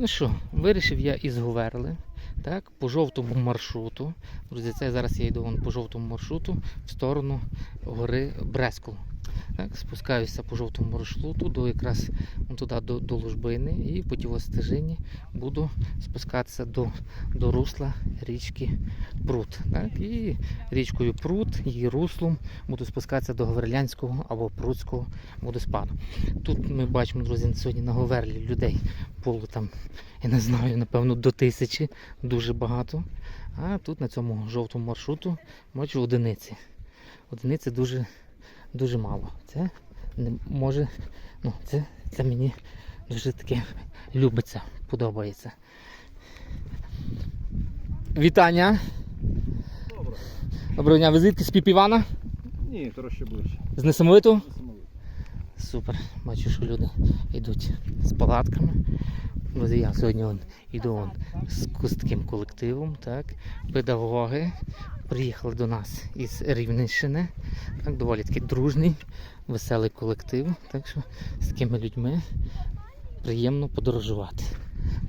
Ну що, вирішив я із Говерли, так, по жовтому маршруту. Друзі, це зараз я йду вон по жовтому маршруту в сторону гори Брескул. Так, спускаюся по жовтому маршруту до якраз туди до, до Лужбини і по тій буду спускатися до, до русла річки Прут. Так, і річкою Прут, її руслом буду спускатися до Говерлянського або Прутського водоспаду. Тут ми бачимо, друзі, сьогодні на Говерлі людей було там, я не знаю, напевно, до тисячі, дуже багато. А тут на цьому жовтому маршруту бачу одиниці. Одиниці дуже, дуже мало. Це не може, ну, це, це мені дуже таке любиться, подобається. Вітання! Добре. Доброго дня, ви звідки з Піпівана? Ні, трошки ближче. З Несамовиту? Супер. Бачу, що люди йдуть з палатками. Ось я сьогодні йду з таким колективом, так. Педагоги приїхали до нас із Рівненщини. Так, доволі такий дружний, веселий колектив. Так що з такими людьми приємно подорожувати.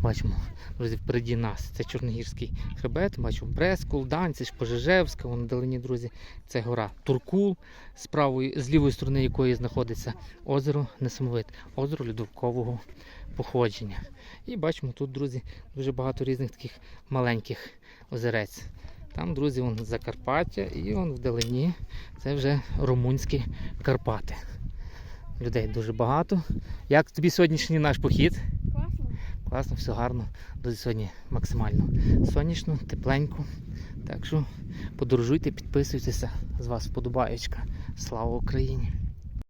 Бачимо, друзі, впереді нас це Чорногірський хребет, бачимо Брескул, Данціж, Пожежевська, вон вдалині, друзі, це гора Туркул, з правої, з лівої сторони якої знаходиться озеро Несамовит, озеро льодовкового походження. І бачимо тут, друзі, дуже багато різних таких маленьких озерець. Там, друзі, вон Закарпаття і вон вдалині це вже румунські Карпати. Людей дуже багато. Як тобі сьогоднішній наш похід? Класно. Класно, все гарно. Друзі, сьогодні максимально сонячно, тепленько. Так що подорожуйте, підписуйтеся. З вас вподобаєчка. Слава Україні!